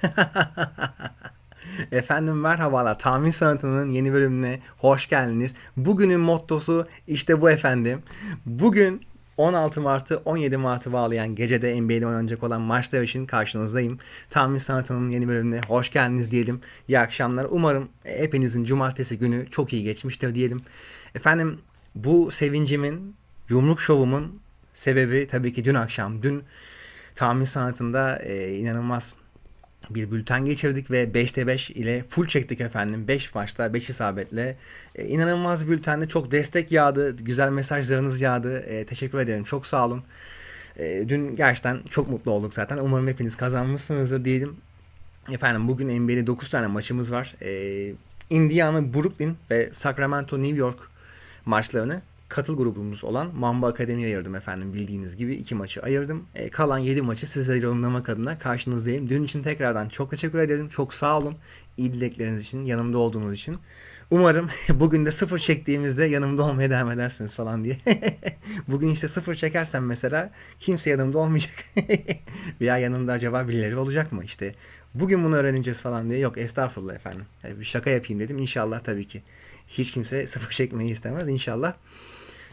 Efendim merhabalar. Tahmin Sanatı'nın yeni bölümüne hoş geldiniz. Bugünün mottosu işte bu efendim. Bugün 16 Mart'ı 17 Mart'ı bağlayan gecede NBA'de oynanacak olan maçlar için karşınızdayım. Tahmin Sanatı'nın yeni bölümüne hoş geldiniz diyelim. İyi akşamlar. Umarım hepinizin cumartesi günü çok iyi geçmiştir diyelim. Efendim bu sevincimin, yumruk şovumun sebebi tabii ki dün akşam. Dün tahmin sanatında e, inanılmaz bir bülten geçirdik ve 5'te 5 ile full çektik efendim. 5 maçta 5 isabetle. E, inanılmaz bültende çok destek yağdı. Güzel mesajlarınız yağdı. E, teşekkür ederim. Çok sağ olun. E, dün gerçekten çok mutlu olduk zaten. Umarım hepiniz kazanmışsınızdır diyelim. Efendim bugün NBA'de 9 tane maçımız var. E, Indiana, Brooklyn ve Sacramento, New York maçlarını katıl grubumuz olan Mamba Akademi'ye ayırdım efendim bildiğiniz gibi iki maçı ayırdım. E, kalan 7 maçı sizlere yorumlamak adına karşınızdayım. Dün için tekrardan çok teşekkür ederim. Çok sağ olun. İyi dilekleriniz için, yanımda olduğunuz için. Umarım bugün de sıfır çektiğimizde yanımda olmaya devam edersiniz falan diye. bugün işte sıfır çekersem mesela kimse yanımda olmayacak. Veya yanımda acaba birileri olacak mı? İşte bugün bunu öğreneceğiz falan diye. Yok estağfurullah efendim. Yani bir şaka yapayım dedim. İnşallah tabii ki. Hiç kimse sıfır çekmeyi istemez. İnşallah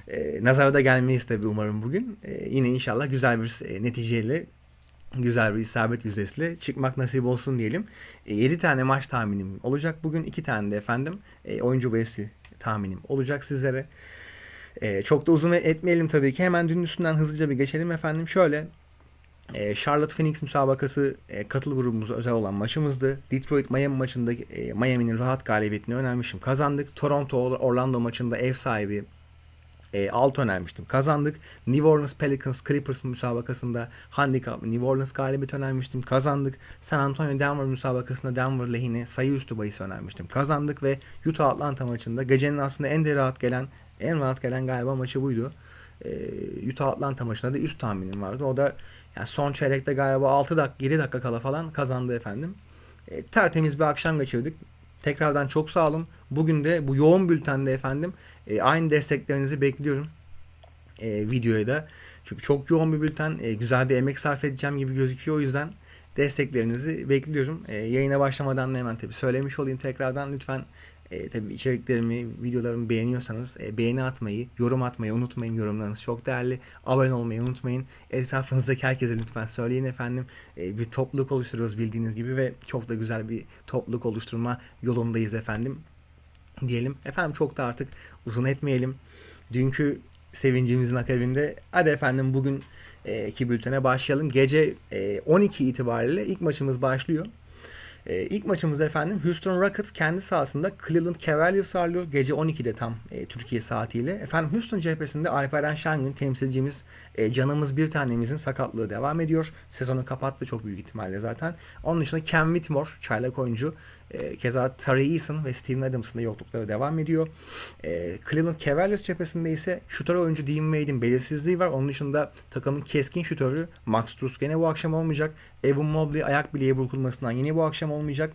e, nazarda gelmeyiz tabii umarım bugün. E, yine inşallah güzel bir e, neticeyle güzel bir isabet yüzdesiyle çıkmak nasip olsun diyelim. E, 7 tane maç tahminim olacak bugün. 2 tane de efendim e, oyuncu bayısı tahminim olacak sizlere. E, çok da uzun etmeyelim tabii ki. Hemen dün üstünden hızlıca bir geçelim efendim. Şöyle e, Charlotte Phoenix müsabakası e, katıl grubumuza özel olan maçımızdı. Detroit Miami maçında e, Miami'nin rahat galibiyetini önermişim. Kazandık. Toronto Orlando maçında ev sahibi e, 6 önermiştim. Kazandık. New Orleans Pelicans Clippers müsabakasında handikap New Orleans galibiyet önermiştim. Kazandık. San Antonio Denver müsabakasında Denver lehine sayı üstü bahis önermiştim. Kazandık ve Utah Atlanta maçında gecenin aslında en de rahat gelen en rahat gelen galiba maçı buydu. E, Utah Atlanta maçında da üst tahminim vardı. O da yani son çeyrekte galiba 6 dakika 7 dakika kala falan kazandı efendim. E, tertemiz bir akşam geçirdik. Tekrardan çok sağ olun. Bugün de bu yoğun bültende efendim e, aynı desteklerinizi bekliyorum. E, videoya da. Çünkü çok yoğun bir bülten. E, güzel bir emek sarf edeceğim gibi gözüküyor. O yüzden desteklerinizi bekliyorum. E, yayına başlamadan da hemen tabii söylemiş olayım tekrardan. Lütfen e, tabii içeriklerimi, videolarımı beğeniyorsanız e, beğeni atmayı, yorum atmayı unutmayın. Yorumlarınız çok değerli. Abone olmayı unutmayın. Etrafınızdaki herkese lütfen söyleyin efendim. E, bir topluluk oluşturuyoruz bildiğiniz gibi ve çok da güzel bir topluluk oluşturma yolundayız efendim. Diyelim. Efendim çok da artık uzun etmeyelim. Dünkü sevincimizin akabinde hadi efendim bugün e, iki bültene başlayalım. Gece e, 12 itibariyle ilk maçımız başlıyor. E, ilk maçımız efendim Houston Rockets kendi sahasında Cleveland Cavaliers ağırlıyor. Gece 12'de tam e, Türkiye saatiyle. Efendim Houston cephesinde Alperen Şengün temsilcimiz e, canımız bir tanemizin sakatlığı devam ediyor. Sezonu kapattı çok büyük ihtimalle zaten. Onun dışında Cam Whitmore çaylak oyuncu. E, keza Tari Eason ve Steven Adams'ın da yoklukları devam ediyor. E, Cleveland Cavaliers cephesinde ise şutör oyuncu Dean Wade'in belirsizliği var. Onun dışında takımın keskin şutörü Max Strus gene bu akşam olmayacak. Evan Mobley ayak bileğe burkulmasından yine bu akşam olmayacak.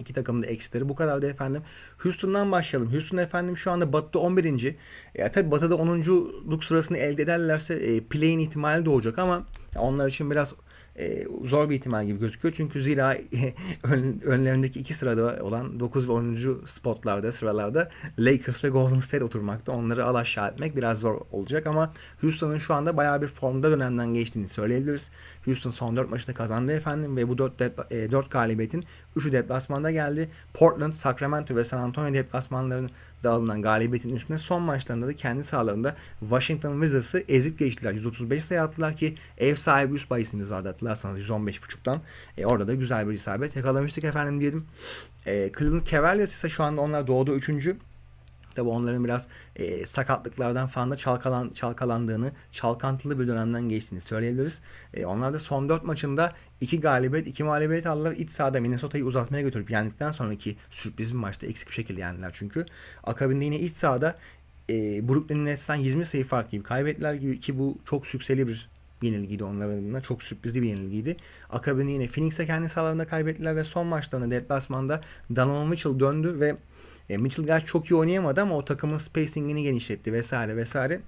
İki takımın da eksileri bu kadardı efendim. Houston'dan başlayalım. Houston efendim şu anda Batı'da 11. Ya tabii Batı'da 10.luk sırasını elde ederlerse e, play'in ihtimali doğacak ama onlar için biraz e, zor bir ihtimal gibi gözüküyor. Çünkü zira ön, önlerindeki iki sırada olan 9 ve 10. spotlarda sıralarda Lakers ve Golden State oturmakta. Onları al aşağı etmek biraz zor olacak ama Houston'ın şu anda bayağı bir formda dönemden geçtiğini söyleyebiliriz. Houston son 4 maçını kazandı efendim ve bu 4, 4 galibiyetin 3'ü deplasmanda geldi. Portland, Sacramento ve San Antonio deplasmanlarının alınan galibiyetin üstüne son maçlarında da kendi sahalarında Washington Wizards'ı ezip geçtiler. 135 sayı attılar ki ev sahibi üst bahisimiz vardı hatırlarsanız 115.5'tan. E, orada da güzel bir isabet yakalamıştık efendim diyelim. E, Cleveland Cavaliers ise şu anda onlar doğuda 3. Tabi onların biraz e, sakatlıklardan falan da çalkalan, çalkalandığını, çalkantılı bir dönemden geçtiğini söyleyebiliriz. E, onlar da son 4 maçında 2 galibiyet, 2 mağlubiyet aldılar. İç sahada Minnesota'yı uzatmaya götürüp yendikten sonraki sürpriz bir maçta eksik bir şekilde yendiler çünkü. Akabinde yine iç sahada e, Brooklyn Nets'ten 20 sayı fark gibi kaybettiler ki bu çok sükseli bir yenilgiydi onların adına. Çok sürprizli bir yenilgiydi. Akabinde yine Phoenix'e kendi sahalarında kaybettiler ve son maçlarında deplasmanda Donovan Mitchell döndü ve e, Mitchell gerçi çok iyi oynayamadı ama o takımın spacingini genişletti vesaire vesaire.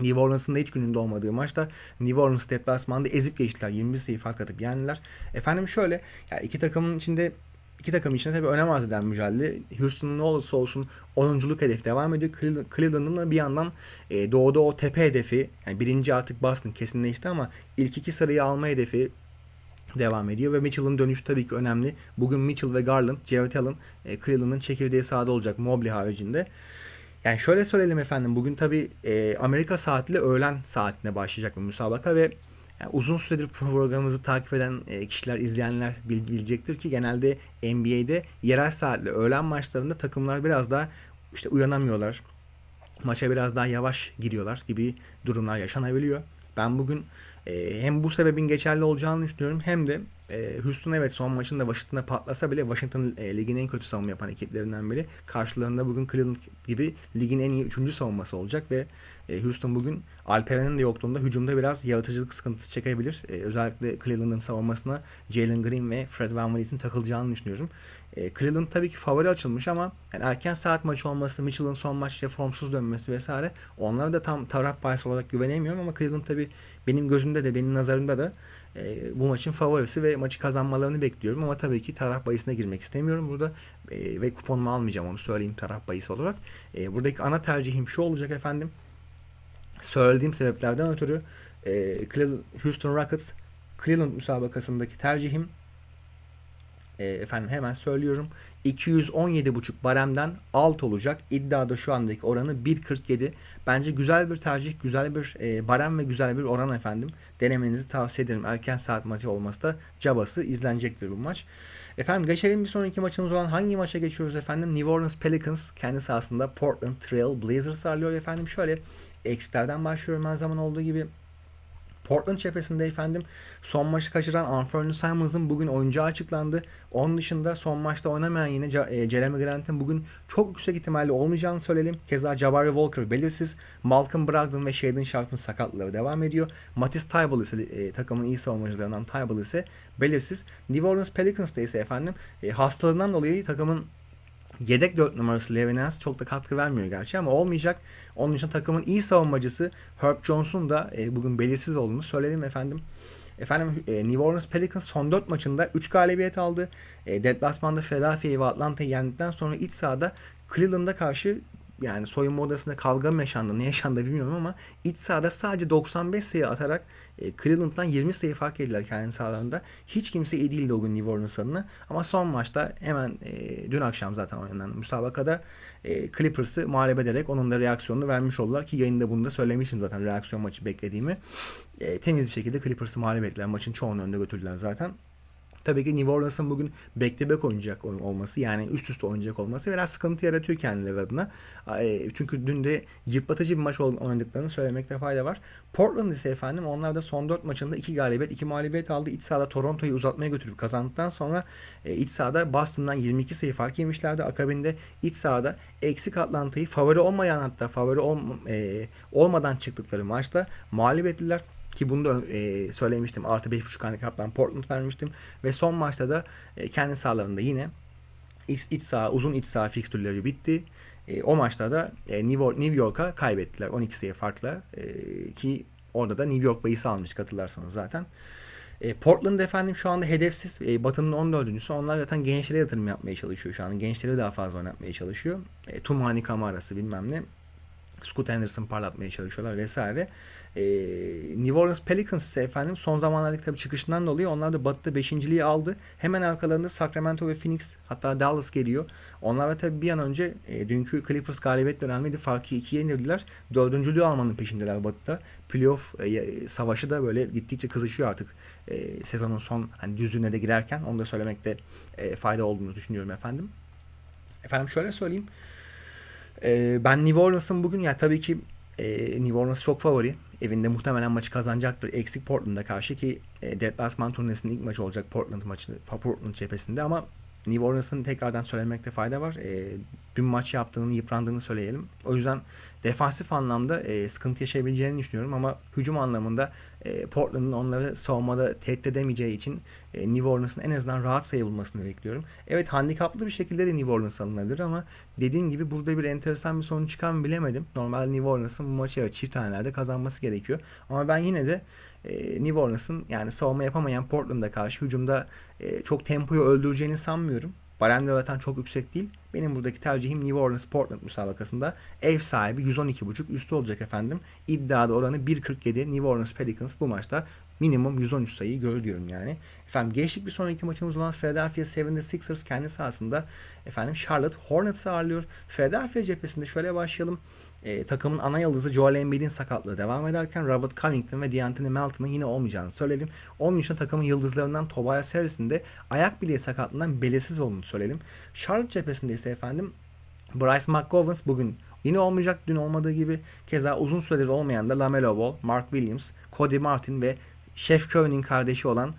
New Orleans'ın da hiç gününde olmadığı maçta New Orleans deplasmanda ezip geçtiler. 21 sayı fark atıp yendiler. Efendim şöyle ya iki takımın içinde iki takım içinde tabii önem arz eden mücadele. Houston'un ne olursa olsun 10'unculuk hedef devam ediyor. Cleveland'ın da bir yandan e, doğuda o tepe hedefi yani birinci artık Boston kesinleşti ama ilk iki sırayı alma hedefi devam ediyor ve Mitchell'ın dönüşü tabii ki önemli. Bugün Mitchell ve Garland, Jarrett Allen, e, Cleveland'ın çekirdeği sahada olacak Mobley haricinde. Yani şöyle söyleyelim efendim bugün tabi e, Amerika saatiyle öğlen saatine başlayacak bir müsabaka ve yani uzun süredir programımızı takip eden e, kişiler, izleyenler bilecektir ki genelde NBA'de yerel saatle öğlen maçlarında takımlar biraz daha işte uyanamıyorlar. Maça biraz daha yavaş giriyorlar gibi durumlar yaşanabiliyor. Ben bugün hem bu sebebin geçerli olacağını düşünüyorum hem de e, Houston evet son maçında Washington'a patlasa bile Washington e, ligin en kötü savunma yapan ekiplerinden biri. Karşılarında bugün Cleveland gibi ligin en iyi üçüncü savunması olacak ve e, Houston bugün Alperen'in de yokluğunda hücumda biraz yaratıcılık sıkıntısı çekebilir. E, özellikle Cleveland'ın savunmasına Jalen Green ve Fred Van Vliet'in takılacağını düşünüyorum. E, Cleveland tabii ki favori açılmış ama yani erken saat maçı olması, Mitchell'ın son maçta formsuz dönmesi vesaire onlara da tam taraf bahsi olarak güvenemiyorum ama Cleveland tabii benim gözümde de benim nazarımda da e, bu maçın favorisi ve maçı kazanmalarını bekliyorum ama tabii ki taraf bayısına girmek istemiyorum burada e, ve kuponumu almayacağım onu söyleyeyim taraf bayısı olarak. E, buradaki ana tercihim şu olacak efendim. Söylediğim sebeplerden ötürü e, Houston Rockets Cleveland müsabakasındaki tercihim e, efendim hemen söylüyorum. 217,5 baremden alt olacak. İddiada şu andaki oranı 1.47. Bence güzel bir tercih, güzel bir e, barem ve güzel bir oran efendim. Denemenizi tavsiye ederim. Erken saat maçı olması da cabası izlenecektir bu maç. Efendim geçelim bir sonraki maçımız olan hangi maça geçiyoruz efendim? New Orleans Pelicans kendi sahasında Portland Trail Blazers ağırlıyor efendim. Şöyle eksilerden başlıyorum her zaman olduğu gibi. Portland cephesinde efendim son maçı kaçıran Anthony Simons'ın bugün oyuncağı açıklandı. Onun dışında son maçta oynamayan yine e, Jeremy Grant'ın bugün çok yüksek ihtimalle olmayacağını söyleyelim. Keza Jabari Walker belirsiz. Malcolm Brogdon ve Shaden Sharp'ın sakatlığı devam ediyor. Matisse Tybal ise e, takımın iyi savunmacılarından Tybal ise belirsiz. New Orleans Pelicans'ta ise efendim e, hastalığından dolayı takımın Yedek 4 numarası Levinas çok da katkı vermiyor gerçi ama olmayacak. Onun için takımın iyi savunmacısı Herb Johnson da e, bugün belirsiz olduğunu söyledim efendim. Efendim e, New Orleans Pelicans son 4 maçında 3 galibiyet aldı. E, deplasmanda Philadelphia'yı ve Atlanta'yı yendikten sonra iç sahada Cleveland'a karşı yani soyunma odasında kavga mı yaşandı ne yaşandı bilmiyorum ama iç sahada sadece 95 sayı atarak e, Cleveland'dan 20 sayı fark ettiler kendi sahalarında. Hiç kimse iyi değildi o gün New Orleans adına. Ama son maçta hemen e, dün akşam zaten oynanan müsabakada e, Clippers'ı mağlup ederek onun da reaksiyonunu vermiş oldular ki yayında bunu da söylemiştim zaten reaksiyon maçı beklediğimi. E, temiz bir şekilde Clippers'ı mağlup ettiler. Maçın çoğunu önde götürdüler zaten. Tabii ki New Orleans'ın bugün back to back oynayacak olması yani üst üste oynayacak olması biraz sıkıntı yaratıyor kendileri adına. E, çünkü dün de yıpratıcı bir maç oynadıklarını söylemekte fayda var. Portland ise efendim onlar da son 4 maçında 2 galibiyet 2 mağlubiyet aldı. İç sahada Toronto'yu uzatmaya götürüp kazandıktan sonra e, iç sahada Boston'dan 22 sayı fark yemişlerdi. Akabinde iç sahada eksik Atlanta'yı favori olmayan hatta favori ol, e, olmadan çıktıkları maçta mağlup ettiler. Ki bunu da e, söylemiştim. Artı 5.5 handikaptan Portland vermiştim. Ve son maçta da e, kendi sahalarında yine iç, iç saha, uzun iç saha fikstürleri bitti. E, o maçta da e, New York'a kaybettiler 12 sayı farkla. E, ki orada da New York bayısı almış katırlarsanız zaten. E, Portland efendim şu anda hedefsiz. E, Batı'nın 14.sü. Onlar zaten gençlere yatırım yapmaya çalışıyor şu an. Gençleri daha fazla oynatmaya çalışıyor. E, Tumani Kamarası bilmem ne. Scoot Anderson parlatmaya çalışıyorlar vesaire. Ee, New Orleans Pelicans ise efendim son zamanlardaki tabii çıkışından dolayı onlar da batıda beşinciliği aldı. Hemen arkalarında Sacramento ve Phoenix hatta Dallas geliyor. Onlar da tabii bir an önce e, dünkü Clippers galibiyet dönemiydi. Farkı ikiye indirdiler. Dördüncülüğü almanın peşindeler batıda. Playoff e, savaşı da böyle gittikçe kızışıyor artık. E, sezonun son hani düzlüğüne de girerken onu da söylemekte e, fayda olduğunu düşünüyorum efendim. Efendim şöyle söyleyeyim. E, ben New Orleans'ın bugün ya tabii ki e, New Orleans çok favori. Evinde muhtemelen maçı kazanacaktır. Eksik Portland'a karşı ki e, deplasman turnesinin ilk maçı olacak Portland maçı Portland cephesinde ama New Orleans'ın tekrardan söylemekte fayda var. E, dün maç yaptığını, yıprandığını söyleyelim. O yüzden defansif anlamda e, sıkıntı yaşayabileceğini düşünüyorum ama hücum anlamında e, Portland'ın onları savunmada tehdit edemeyeceği için e, New Orleans'ın en azından rahat sayı bulmasını bekliyorum. Evet handikaplı bir şekilde de New Orleans alınabilir ama dediğim gibi burada bir enteresan bir sonuç çıkar mı bilemedim. Normalde New Orleans'ın bu maçı evet çift tanelerde kazanması gerekiyor. Ama ben yine de e, New Orleans'ın yani savunma yapamayan Portland'a karşı hücumda e, çok tempoyu öldüreceğini sanmıyorum. Barender zaten çok yüksek değil. Benim buradaki tercihim New Orleans Portland müsabakasında ev sahibi 112.5 üstü olacak efendim. İddiada oranı 1.47 New Orleans Pelicans bu maçta minimum 113 sayı görür diyorum yani. Efendim geçtik bir sonraki maçımız olan Philadelphia 76ers kendi sahasında efendim Charlotte Hornets'ı ağırlıyor. Philadelphia cephesinde şöyle başlayalım. E, takımın ana yıldızı Joel Embiid'in sakatlığı devam ederken Robert Covington ve D'Anthony Melton'ın yine olmayacağını söyledim. Onun için takımın yıldızlarından Tobias Harris'in de ayak bileği sakatlığından belirsiz olduğunu söyledim. Charlotte cephesinde ise efendim Bryce McGovern bugün yine olmayacak dün olmadığı gibi keza uzun süredir olmayan da LaMelo Ball, Mark Williams, Cody Martin ve Chef Curry'nin kardeşi olan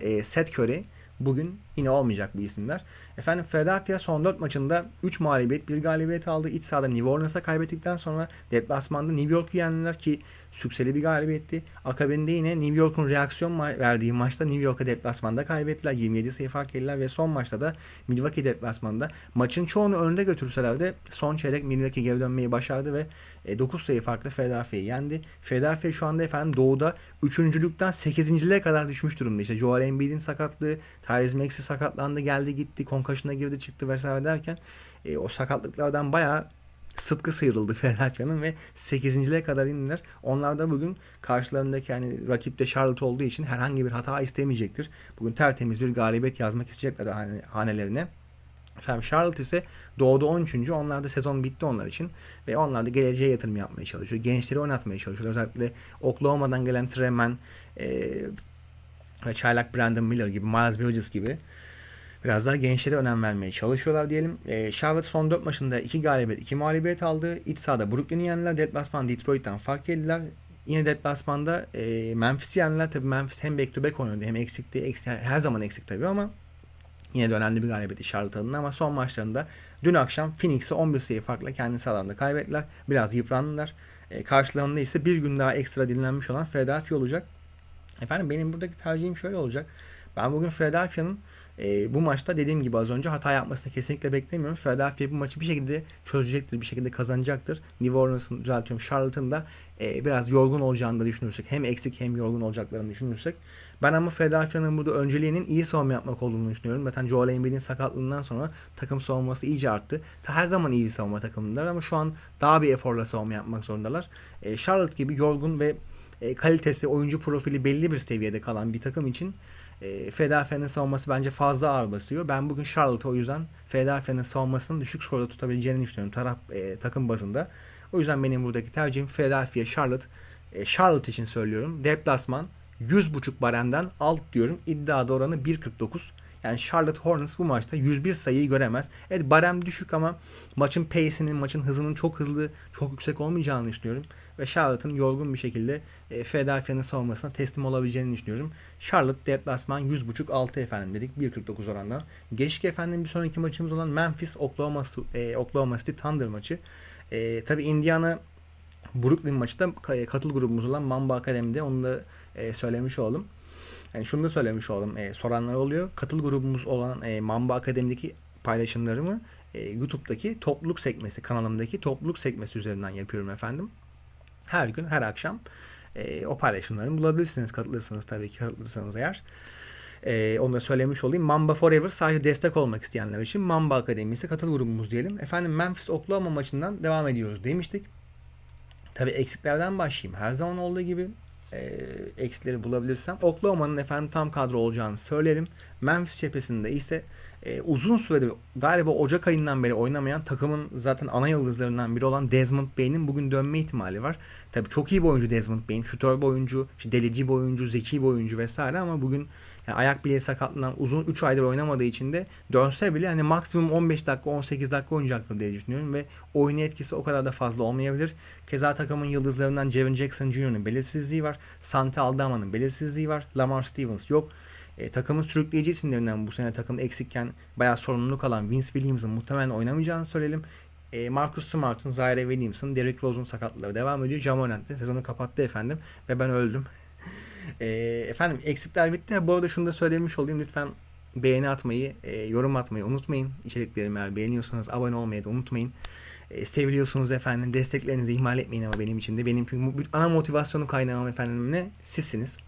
e, Seth Curry bugün yine olmayacak bu isimler. Efendim Philadelphia son 4 maçında 3 mağlubiyet 1 galibiyet aldı. İç sahada New Orleans'a kaybettikten sonra deplasmanda New York'u yendiler ki sükseli bir galibiyetti. Akabinde yine New York'un reaksiyon ma- verdiği maçta New York'a deplasmanda kaybettiler. 27 sayı fark ettiler ve son maçta da Milwaukee deplasmanda maçın çoğunu önde götürseler de son çeyrek Milwaukee geri dönmeyi başardı ve 9 sayı farklı Philadelphia'yı yendi. Philadelphia şu anda efendim doğuda 3.lükten 8.liğe kadar düşmüş durumda. İşte Joel Embiid'in sakatlığı, Tyrese Maxey sakatlandı, geldi gitti, konkaşına girdi çıktı vesaire derken e, o sakatlıklardan bayağı sıtkı sıyrıldı Philadelphia'nın ve 8.liğe kadar indiler. Onlar da bugün karşılarındaki yani rakip de Charlotte olduğu için herhangi bir hata istemeyecektir. Bugün tertemiz bir galibiyet yazmak isteyecekler hane, hanelerine. Efendim Charlotte ise doğuda 13. Onlar da sezon bitti onlar için. Ve onlar da geleceğe yatırım yapmaya çalışıyor. Gençleri oynatmaya çalışıyor. Özellikle Oklahoma'dan gelen Treman e, çaylak Brandon Miller gibi, Miles Bridges gibi biraz daha gençlere önem vermeye çalışıyorlar diyelim. E, Charlotte son 4 maçında 2 galibiyet 2 mağlubiyet aldı. İç sahada Brooklyn'i yendiler. Deplasman Detroit'ten fark yediler. Yine deplasmanda e, Memphis'i yendiler. Tabii Memphis hem back to back oynuyordu hem eksikti. Eksik, her zaman eksik tabii ama Yine de önemli bir galibiyeti Charlotte adına ama son maçlarında dün akşam Phoenix'e 11 sayı farkla kendi alanda kaybettiler. Biraz yıprandılar. E, karşılarında ise bir gün daha ekstra dinlenmiş olan Philadelphia olacak. Efendim benim buradaki tercihim şöyle olacak. Ben bugün Philadelphia'nın e, bu maçta dediğim gibi az önce hata yapmasını kesinlikle beklemiyorum. Philadelphia bu maçı bir şekilde çözecektir, bir şekilde kazanacaktır. New Orleans'ın düzeltiyorum Charlotte'ın da e, biraz yorgun olacağını da düşünürsek hem eksik hem yorgun olacaklarını düşünürsek ben ama Philadelphia'nın burada önceliğinin iyi savunma yapmak olduğunu düşünüyorum. Zaten Joel Embiid'in sakatlığından sonra takım savunması iyice arttı. Her zaman iyi bir savunma takımındalar ama şu an daha bir eforla savunma yapmak zorundalar. E, Charlotte gibi yorgun ve e, kalitesi, oyuncu profili belli bir seviyede kalan bir takım için e, Philadelphia'nın savunması bence fazla ağır basıyor. Ben bugün Charlotte o yüzden Philadelphia'nın savunmasını düşük skorda tutabileceğini düşünüyorum taraf e, takım bazında. O yüzden benim buradaki tercihim Philadelphia, Charlotte. E, Charlotte için söylüyorum. Deplasman 100.5 baremden alt diyorum. İddiada oranı 1.49. Yani Charlotte Hornets bu maçta 101 sayıyı göremez. Evet barem düşük ama maçın pace'inin, maçın hızının çok hızlı, çok yüksek olmayacağını düşünüyorum. Ve Charlotte'ın yorgun bir şekilde e, Philadelphia'nın savunmasına teslim olabileceğini düşünüyorum. Charlotte deplasman 100.5 6 efendim dedik 1.49 oranla. Geçtik efendim bir sonraki maçımız olan Memphis Oklahoma, e, Oklahoma City Thunder maçı. E, tabii Indiana Brooklyn maçı da katıl grubumuz olan Mamba Akademi'de onu da e, söylemiş olalım. Yani şunu da söylemiş olalım. E, soranlar oluyor. Katıl grubumuz olan e, Mamba Akademi'deki paylaşımlarımı e, YouTube'daki topluluk sekmesi kanalımdaki topluluk sekmesi üzerinden yapıyorum efendim. Her gün her akşam e, o paylaşımlarımı bulabilirsiniz katılırsanız tabii ki katılırsanız eğer. E, onu da söylemiş olayım. Mamba Forever sadece destek olmak isteyenler için Mamba Akademisi katıl grubumuz diyelim. Efendim Memphis Oklahoma maçından devam ediyoruz demiştik. Tabii eksiklerden başlayayım. Her zaman olduğu gibi e, eksileri bulabilirsem. Oklahoma'nın efendim tam kadro olacağını söyleyelim. Memphis cephesinde ise e, uzun süredir galiba Ocak ayından beri oynamayan takımın zaten ana yıldızlarından biri olan Desmond Bain'in bugün dönme ihtimali var. Tabi çok iyi bir oyuncu Desmond Bain. Şutör bir oyuncu, işte delici bir oyuncu, zeki bir oyuncu vesaire ama bugün yani ayak bileği sakatlığından uzun 3 aydır oynamadığı için de dönse bile hani maksimum 15 dakika 18 dakika oynayacaktır diye düşünüyorum ve oyun etkisi o kadar da fazla olmayabilir. Keza takımın yıldızlarından Jaren Jackson Jr.'ın belirsizliği var. Sante Aldama'nın belirsizliği var. Lamar Stevens yok. E, takımın sürükleyici isimlerinden bu sene takım eksikken bayağı sorumluluk kalan Vince Williams'ın muhtemelen oynamayacağını söyleyelim. E, Marcus Smart'ın, Zaire Williams'ın, Derrick Rose'un sakatlığı devam ediyor. Jamorant de sezonu kapattı efendim ve ben öldüm. e, efendim eksikler bitti. Bu arada şunu da söylemiş olayım. Lütfen beğeni atmayı, e, yorum atmayı unutmayın. İçeriklerimi eğer beğeniyorsanız abone olmayı da unutmayın. E, seviliyorsunuz efendim. Desteklerinizi ihmal etmeyin ama benim için de. Benim çünkü ana motivasyonu kaynağım efendim ne? Sizsiniz.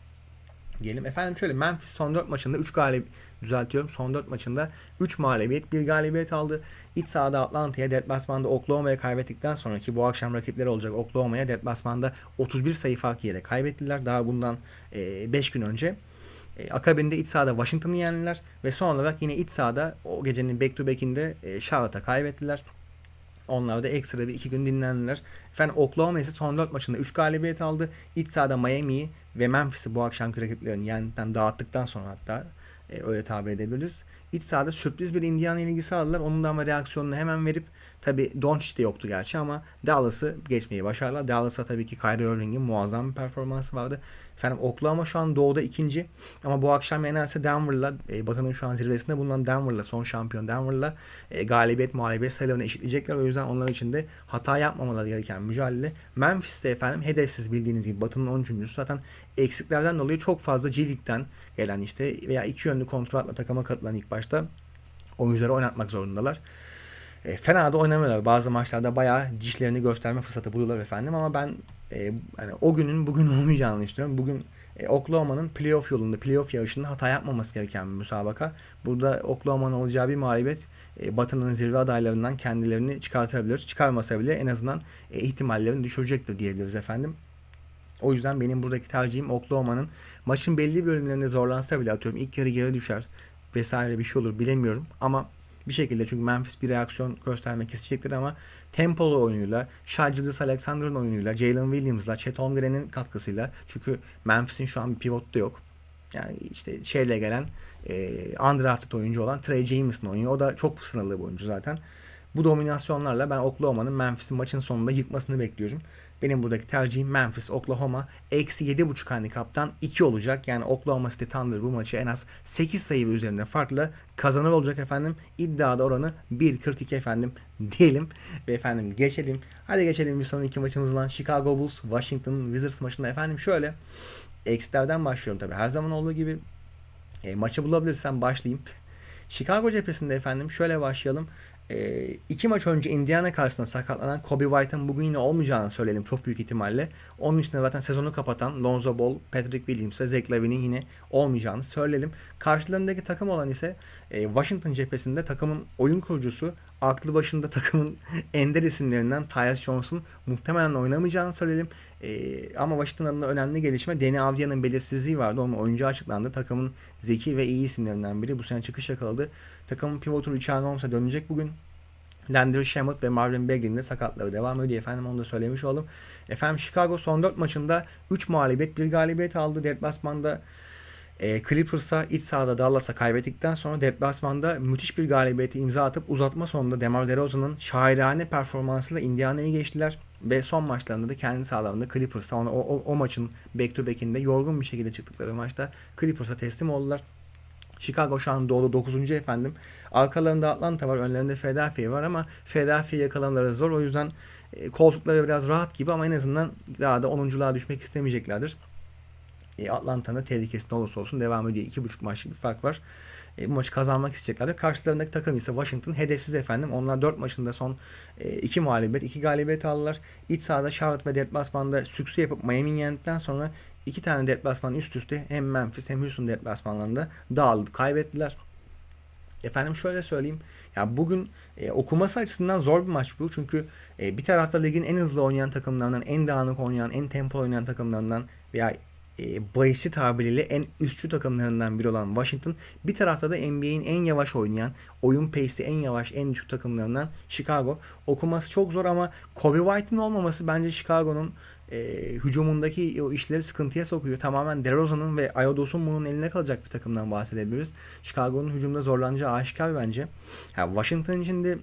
Diyelim. Efendim şöyle Memphis son 4 maçında 3 galip düzeltiyorum. Son 4 maçında 3 mağlubiyet, 1 galibiyet aldı. İç sahada Atlanta'ya, deplasmanda Oklahoma'ya kaybettikten sonraki bu akşam rakipleri olacak Oklahoma'ya deplasmanda 31 sayı fark yere kaybettiler. Daha bundan 5 e, gün önce. E, akabinde iç sahada Washington'ı yendiler ve son olarak yine iç sahada o gecenin back to back'inde e, Charlotte'a kaybettiler. Onlar da ekstra bir iki gün dinlendiler. Efendim Oklahoma ise son 4 maçında 3 galibiyet aldı. İç sahada Miami'yi ve Memphis'i bu akşamki rakiplerini yeniden dağıttıktan sonra hatta e, öyle tabir edebiliriz. İç sahada sürpriz bir Indiana ilgisi aldılar. Onun da ama reaksiyonunu hemen verip tabi Doncic de yoktu gerçi ama Dallas'ı geçmeyi başardılar. Dallas'a tabii ki Kyrie Irving'in muazzam bir performansı vardı. Efendim Oklahoma şu an doğuda ikinci ama bu akşam yenerse Denver'la e, Batı'nın şu an zirvesinde bulunan Denver'la son şampiyon Denver'la e, galibiyet muhalefet sayılarını eşitleyecekler. O yüzden onlar için de hata yapmamaları gereken mücadele. Memphis'te efendim hedefsiz bildiğiniz gibi Batı'nın 13. zaten eksiklerden dolayı çok fazla G gelen işte veya iki yönlü kontratla takıma katılan ilk başta oyuncuları oynatmak zorundalar. E, fena da oynamıyorlar. Bazı maçlarda bayağı dişlerini gösterme fırsatı buluyorlar efendim ama ben e, yani o günün bugün olmayacağını düşünüyorum. Bugün e, Oklahoma'nın playoff yolunda, playoff yarışında hata yapmaması gereken bir müsabaka. Burada Oklahoma'nın alacağı bir mağlubiyet e, Batı'nın zirve adaylarından kendilerini çıkartabilir. Çıkarmasa bile en azından e, ihtimallerini düşürecektir diyebiliriz efendim. O yüzden benim buradaki tercihim Oklahoma'nın maçın belli bölümlerinde zorlansa bile atıyorum ilk yarı geri düşer vesaire bir şey olur bilemiyorum ama bir şekilde çünkü Memphis bir reaksiyon göstermek isteyecektir ama tempolu oyunuyla, Shai Alexander'ın oyunuyla, Jalen Williams'la, Chet Holmgren'in katkısıyla çünkü Memphis'in şu an bir pivot da yok. Yani işte şeyle gelen e, undrafted oyuncu olan Trey James'in oynuyor. O da çok sınırlı bir oyuncu zaten. Bu dominasyonlarla ben Oklahoma'nın Memphis'in maçın sonunda yıkmasını bekliyorum. Benim buradaki tercihim Memphis, Oklahoma. Eksi 7.5 handikaptan 2 olacak. Yani Oklahoma City Thunder bu maçı en az 8 sayı üzerinde farklı kazanır olacak efendim. İddiada oranı 1.42 efendim diyelim. Ve efendim geçelim. Hadi geçelim bir sonraki maçımız olan Chicago Bulls, Washington Wizards maçında efendim şöyle. Eksilerden başlıyorum tabii. Her zaman olduğu gibi e, maçı bulabilirsem başlayayım. Chicago cephesinde efendim şöyle başlayalım. E, iki maç önce Indiana karşısında sakatlanan Kobe White'ın bugün yine olmayacağını söyleyelim çok büyük ihtimalle. Onun için zaten sezonu kapatan Lonzo Ball, Patrick Williams ve Zach Lavin'in yine olmayacağını söyleyelim. Karşılarındaki takım olan ise e, Washington cephesinde takımın oyun kurucusu aklı başında takımın ender isimlerinden Tyus Jones'un muhtemelen oynamayacağını söyleyelim. E, ama Washington adına önemli gelişme Danny Avdia'nın belirsizliği vardı. Onun oyuncu açıklandı. Takımın zeki ve iyi isimlerinden biri. Bu sene çıkış yakaladı. Takımın pivotu Richard Holmes'a dönecek bugün. Landry Shamet ve Marvin Bagley'nin de sakatlığı devam ediyor efendim onu da söylemiş oldum. Efendim Chicago son 4 maçında 3 mağlubiyet 1 galibiyet aldı. Deplasmanda e, Clippers'a iç sahada Dallas'a kaybettikten sonra deplasmanda müthiş bir galibiyeti imza atıp uzatma sonunda DeMar DeRozan'ın şairane performansıyla Indiana'yı geçtiler. Ve son maçlarında da kendi sahalarında Clippers'a o, o, o maçın back to back'inde yorgun bir şekilde çıktıkları maçta Clippers'a teslim oldular. Chicago şu an doğulu 9. efendim. Arkalarında Atlanta var, önlerinde Philadelphia var ama Philadelphia yakalamaları zor. O yüzden e, koltukları biraz rahat gibi ama en azından daha da 10'unculuğa düşmek istemeyeceklerdir. E, Atlanta'nın tehlikesi ne olursa olsun devam ediyor. 2,5 maçlık bir fark var. E, bu maçı kazanmak isteyeceklerdir. Karşılarındaki takım ise Washington hedefsiz efendim. Onlar 4 maçında son 2 e, mağlubiyet, 2 galibiyet aldılar. İç sahada Charlotte ve deplasmanda sükse yapıp Miami'yi yendikten sonra iki tane deplasman üst üste hem Memphis hem Houston deplasmanlarında dağılıp kaybettiler. Efendim şöyle söyleyeyim. Ya bugün e, okuması açısından zor bir maç bu. Çünkü e, bir tarafta ligin en hızlı oynayan takımlarından, en dağınık oynayan, en tempo oynayan takımlarından veya e, bahisi tabiriyle en üstçü takımlarından biri olan Washington. Bir tarafta da NBA'in en yavaş oynayan, oyun pace'i en yavaş, en düşük takımlarından Chicago. Okuması çok zor ama Kobe White'ın olmaması bence Chicago'nun e, hücumundaki o işleri sıkıntıya sokuyor. Tamamen DeRozan'ın ve Ayodos'un bunun eline kalacak bir takımdan bahsedebiliriz. Chicago'nun hücumda zorlanacağı aşikar bence. Yani Washington için de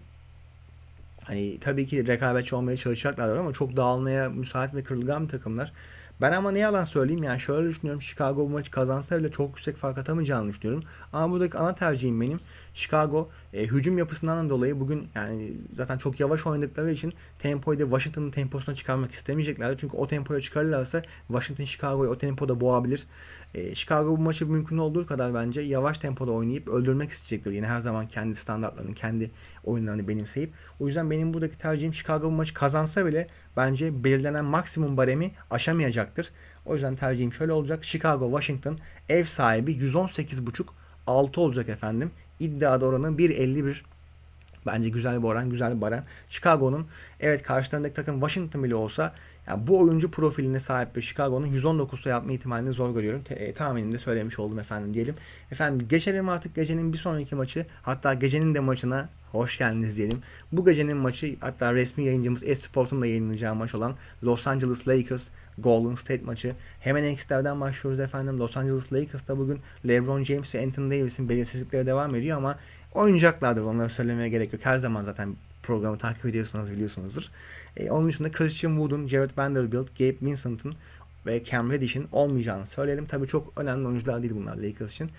hani tabii ki rekabetçi olmaya çalışacaklar ama çok dağılmaya müsait ve kırılgan bir takımlar. Ben ama ne yalan söyleyeyim yani şöyle düşünüyorum. Chicago bu maçı kazansa bile çok yüksek fark atamayacağını düşünüyorum. Ama buradaki ana tercihim benim. Chicago e, hücum yapısından dolayı bugün yani zaten çok yavaş oynadıkları için tempoyu da Washington'ın temposuna çıkarmak istemeyeceklerdi. Çünkü o tempoya çıkarırlarsa Washington Chicago'yu o tempoda boğabilir. E, Chicago bu maçı mümkün olduğu kadar bence yavaş tempoda oynayıp öldürmek isteyecektir. Yine her zaman kendi standartlarını, kendi oyunlarını benimseyip. O yüzden benim buradaki tercihim Chicago bu maçı kazansa bile bence belirlenen maksimum baremi aşamayacaktır. O yüzden tercihim şöyle olacak. Chicago Washington ev sahibi 118.5 6 olacak efendim. İddiada oranı 1.51. Bence güzel bir oran, güzel bir oran. Chicago'nun evet karşılarındaki takım Washington bile olsa yani bu oyuncu profiline sahip bir Chicago'nun 119 sayı atma ihtimalini zor görüyorum. Te- e, tahminimde söylemiş oldum efendim diyelim. Efendim geçelim artık gecenin bir sonraki maçı. Hatta gecenin de maçına hoş geldiniz diyelim. Bu gecenin maçı hatta resmi yayıncımız Esport'un da yayınlayacağı maç olan Los Angeles Lakers Golden State maçı. Hemen eksilerden başlıyoruz efendim. Los Angeles Lakers'ta bugün LeBron James ve Anthony Davis'in belirsizlikleri devam ediyor ama oynayacaklardır. Onları söylemeye gerek yok. Her zaman zaten programı takip ediyorsanız biliyorsunuzdur. E, onun dışında Christian Wood'un, Jared Vanderbilt, Gabe Vincent'ın ve Cam Reddish'in olmayacağını söyleyelim. Tabii çok önemli oyuncular değil bunlar Lakers için.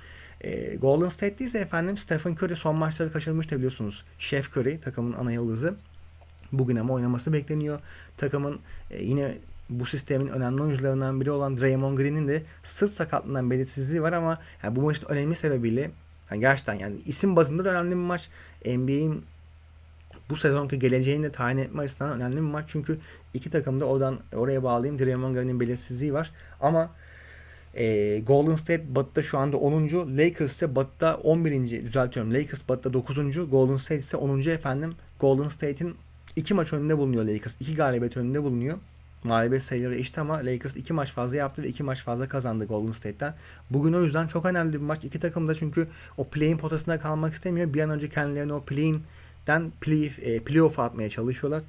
E, Golden State'de ise efendim Stephen Curry son maçları kaçırmıştı biliyorsunuz. Chef Curry takımın ana yıldızı. Bugün ama oynaması bekleniyor. Takımın e, yine bu sistemin önemli oyuncularından biri olan Draymond Green'in de sırt sakatlığından belirsizliği var ama yani bu maçın önemli sebebiyle yani gerçekten yani isim bazında da önemli bir maç. NBA'in bu sezonki geleceğini de tayin etme açısından önemli bir maç. Çünkü iki takım da oradan oraya bağlayayım. Draymond Green'in belirsizliği var. Ama e, Golden State Batı'da şu anda 10. Lakers ise Batı'da 11. düzeltiyorum. Lakers Batı'da 9. Golden State ise 10. efendim. Golden State'in iki maç önünde bulunuyor Lakers. iki galibiyet önünde bulunuyor. Mağlubiyet sayıları eşit ama Lakers iki maç fazla yaptı ve iki maç fazla kazandı Golden State'ten. Bugün o yüzden çok önemli bir maç. İki takım da çünkü o play'in potasında kalmak istemiyor. Bir an önce kendilerini o play'in play, e, playoff'a atmaya çalışıyorlar.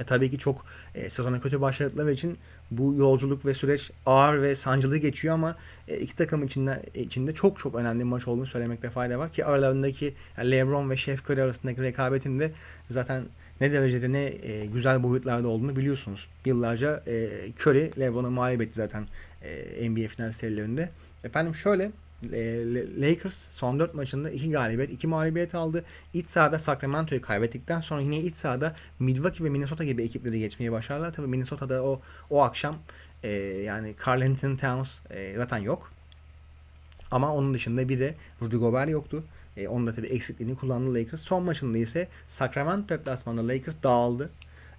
E, tabii ki çok e, sezona kötü başladıkları için bu yolculuk ve süreç ağır ve sancılı geçiyor ama e, iki takım içinde içinde çok çok önemli bir maç olduğunu söylemekte fayda var ki aralarındaki yani LeBron ve Steph Curry arasındaki rekabetin de zaten ne derecede ne e, güzel boyutlarda olduğunu biliyorsunuz. Yıllarca e, Curry LeBron'u mağlup etti zaten NBA final serilerinde. Efendim şöyle Lakers son 4 maçında 2 galibiyet, 2 mağlubiyet aldı. İç sahada Sacramento'yu kaybettikten sonra yine iç sahada Milwaukee ve Minnesota gibi ekipleri geçmeye başardılar. Tabii Minnesota'da o o akşam e, yani Carl Anthony Towns e, zaten yok. Ama onun dışında bir de Rudy Gobert yoktu. E, onun da tabii eksikliğini kullandı Lakers. Son maçında ise Sacramento deplasmanında Lakers dağıldı.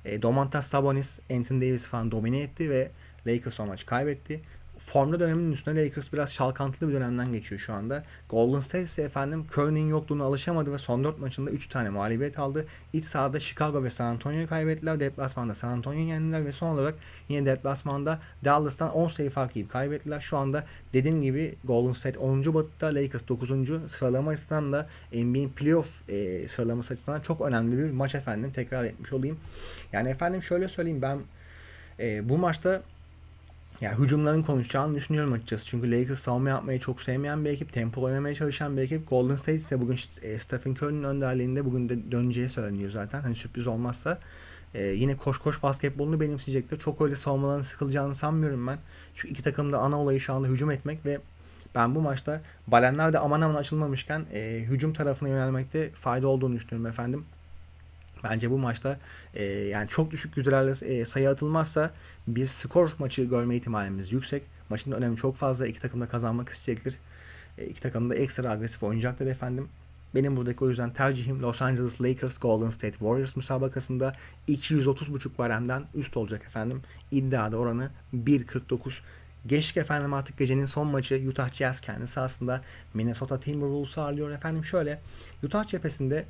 E, Domantas Sabonis, Anthony Davis falan domine etti ve Lakers son maç kaybetti formda döneminin üstüne Lakers biraz şalkantılı bir dönemden geçiyor şu anda. Golden State ise efendim Curry'nin yokluğuna alışamadı ve son 4 maçında 3 tane mağlubiyet aldı. İç sahada Chicago ve San Antonio'yu kaybettiler. Deplasmanda San Antonio'yu yendiler ve son olarak yine deplasmanda Dallas'tan 10 sayı fark yiyip kaybettiler. Şu anda dediğim gibi Golden State 10. batıda Lakers 9. sıralama açısından da NBA'in playoff e, sıralaması açısından çok önemli bir maç efendim. Tekrar etmiş olayım. Yani efendim şöyle söyleyeyim ben e, bu maçta yani hücumların konuşacağını düşünüyorum açıkçası. Çünkü Lakers savunma yapmayı çok sevmeyen bir ekip. Tempo oynamaya çalışan bir ekip. Golden State ise bugün e, Stephen Curry'nin önderliğinde bugün de döneceği söyleniyor zaten. Hani sürpriz olmazsa. E, yine koş koş basketbolunu benimseyecektir. Çok öyle savunmaların sıkılacağını sanmıyorum ben. Çünkü iki takım da ana olayı şu anda hücum etmek ve ben bu maçta balenler de aman aman açılmamışken e, hücum tarafına yönelmekte fayda olduğunu düşünüyorum efendim. Bence bu maçta e, yani çok düşük yüzdelerle e, sayı atılmazsa bir skor maçı görme ihtimalimiz yüksek. Maçın önemi çok fazla. İki takım da kazanmak isteyecektir. E, iki takım da ekstra agresif oynayacaktır efendim. Benim buradaki o yüzden tercihim Los Angeles Lakers Golden State Warriors müsabakasında 230.5 baremden üst olacak efendim. İddiada oranı 1.49. Geçtik efendim artık gecenin son maçı Utah Jazz kendisi aslında Minnesota Timberwolves'u ağırlıyor efendim. Şöyle Utah cephesinde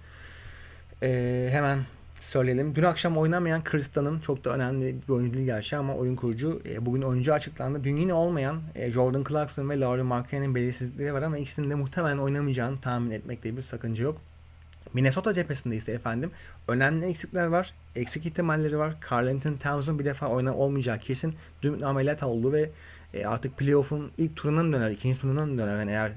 ee, hemen söyleyelim. Dün akşam oynamayan Krista'nın çok da önemli bir oyuncu değil gerçi ama oyun kurucu. E, bugün oyuncu açıklandı. Dün yine olmayan e, Jordan Clarkson ve Laurie Markkanen'in belirsizlikleri var ama ikisinin de muhtemelen oynamayacağını tahmin etmekte bir sakınca yok. Minnesota cephesinde ise efendim önemli eksikler var. Eksik ihtimalleri var. Carlton Towns'un bir defa oyna olmayacağı kesin. Dün ameliyat oldu ve e, artık playoff'un ilk turundan döner, ikinci turundan döner. Yani eğer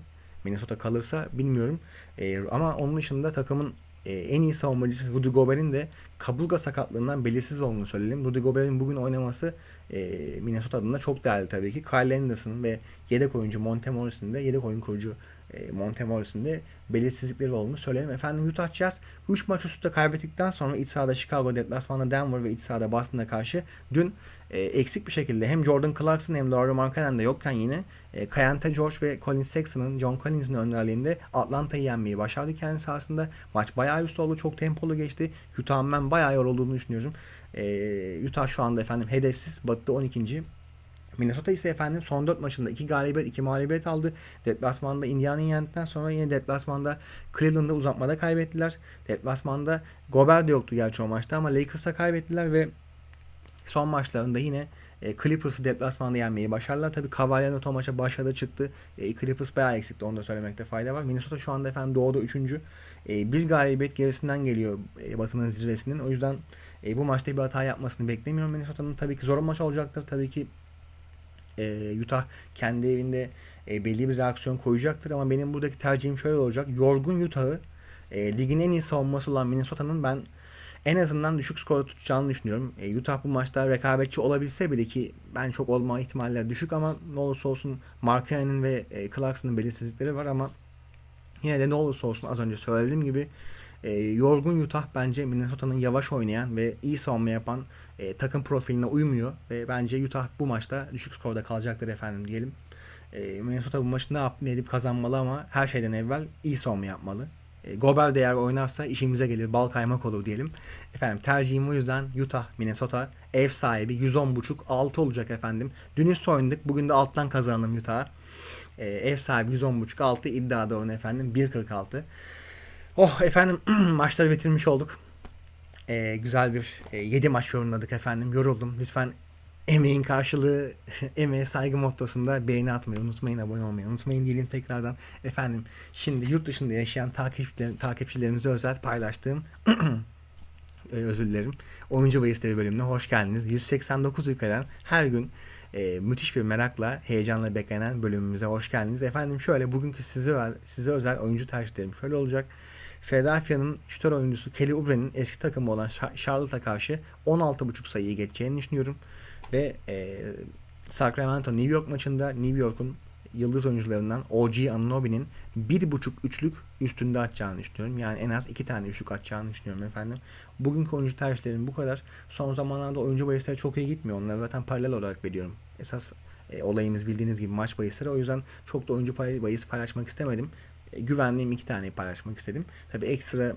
Minnesota kalırsa bilmiyorum. E, ama onun dışında takımın e, en iyi savunmacısı Rudy Gobert'in de kaburga sakatlığından belirsiz olduğunu söyleyelim. Rudy Gobert'in bugün oynaması e, Minnesota adına çok değerli tabii ki. Kyle Anderson'ın ve yedek oyuncu Monte de yedek oyun kurucu e, Montemorris'in de belirsizlikleri olduğunu söyleyelim. Efendim Utah Jazz 3 maç üstte kaybettikten sonra iç sahada Chicago, deplasmanda Denver ve iç sahada Boston'a karşı dün e, eksik bir şekilde hem Jordan Clarkson hem Lauri Markkanen de yokken yine e, Kayante George ve Colin Sexton'ın John Collins'in önderliğinde Atlanta'yı yenmeyi başardı kendi sahasında. Maç bayağı üst oldu. Çok tempolu geçti. Utah'ın ben bayağı yorulduğunu düşünüyorum. E, Utah şu anda efendim hedefsiz. Batı'da 12. Minnesota ise efendim son 4 maçında 2 galibiyet 2 mağlubiyet aldı. Deplasmanda Indiana'yı yendikten sonra yine deplasmanda Cleveland'da uzatmada kaybettiler. Deplasmanda Gobert de yoktu gerçi o maçta ama Lakers'a kaybettiler ve son maçlarında yine e, Clippers'ı deplasmanda yenmeyi başardılar. Tabii Cavaliers o maça başladı çıktı. E, Clippers bayağı eksikti onu da söylemekte fayda var. Minnesota şu anda efendim doğuda 3. E, bir galibiyet gerisinden geliyor e, Batı'nın zirvesinin. O yüzden e, bu maçta bir hata yapmasını beklemiyorum Minnesota'nın. Tabii ki zor maç olacaktır. Tabii ki e, Utah kendi evinde e, belli bir reaksiyon koyacaktır ama benim buradaki tercihim şöyle olacak. Yorgun Utah'ı e, ligin en iyi savunması olan Minnesota'nın ben en azından düşük skorda tutacağını düşünüyorum. E, Utah bu maçta rekabetçi olabilse bile ki ben çok olma ihtimaller düşük ama ne olursa olsun Markkanen'in ve e, Clarkson'ın belirsizlikleri var ama yine de ne olursa olsun az önce söylediğim gibi e, yorgun Utah bence Minnesota'nın yavaş oynayan ve iyi savunma yapan e, takım profiline uymuyor ve bence Utah bu maçta düşük skorda kalacaktır efendim diyelim. E, Minnesota bu maçı ne yapıp ne edip kazanmalı ama her şeyden evvel iyi savunma yapmalı. E, Gobert eğer oynarsa işimize gelir. Bal kaymak olur diyelim. Efendim tercihim o yüzden Utah, Minnesota ev sahibi 110.5 6 olacak efendim. Dün üst oynadık. Bugün de alttan kazandım Utah'a. E, ev sahibi 110.5 6 iddiada onu efendim 1.46. Oh efendim maçları bitirmiş olduk. Ee, güzel bir e, 7 maç yorumladık efendim. Yoruldum. Lütfen emeğin karşılığı emeğe saygı mottosunda beğeni atmayı unutmayın, abone olmayı unutmayın diyelim tekrardan. Efendim şimdi yurt dışında yaşayan takipçiler, takipçilerimize özel paylaştığım e, özür dilerim. Oyuncu bahisleri bölümüne hoş geldiniz. 189 ülkeden her gün e, müthiş bir merakla, heyecanla beklenen bölümümüze hoş geldiniz. Efendim şöyle bugünkü size, size özel oyuncu tercihlerim şöyle olacak. Philadelphia'nın şütör oyuncusu Kelly Oubre'nin eski takımı olan Charlotte'a karşı 16.5 sayıyı geçeceğini düşünüyorum. Ve e, Sacramento New York maçında New York'un yıldız oyuncularından OG Anunoby'nin bir buçuk üçlük üstünde atacağını düşünüyorum. Yani en az iki tane üçlük atacağını düşünüyorum efendim. Bugünkü oyuncu tercihlerim bu kadar. Son zamanlarda oyuncu bahisleri çok iyi gitmiyor. Onları zaten paralel olarak veriyorum. Esas e, olayımız bildiğiniz gibi maç bahisleri. O yüzden çok da oyuncu bahis paylaşmak istemedim. Güvenliğim iki tane paylaşmak istedim. Tabi ekstra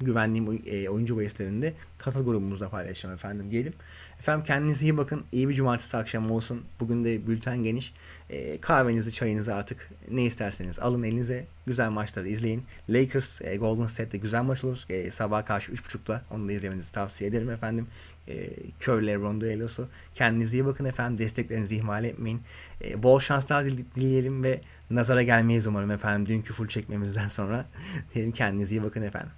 güvenliğim e, oyuncu bahislerinde katıl grubumuzda paylaşacağım efendim diyelim. Efendim kendinize iyi bakın. İyi bir cumartesi akşamı olsun. Bugün de bülten geniş. E, kahvenizi, çayınızı artık ne isterseniz alın elinize. Güzel maçları izleyin. Lakers, e, Golden State'de güzel maç olur. E, sabah karşı 3.30'da onu da izlemenizi tavsiye ederim efendim. E, Curry LeBron duellosu. Kendinize iyi bakın efendim. Desteklerinizi ihmal etmeyin. E, bol şanslar dileyelim ve nazara gelmeyiz umarım efendim. Dünkü full çekmemizden sonra. Diyelim kendinize iyi bakın efendim.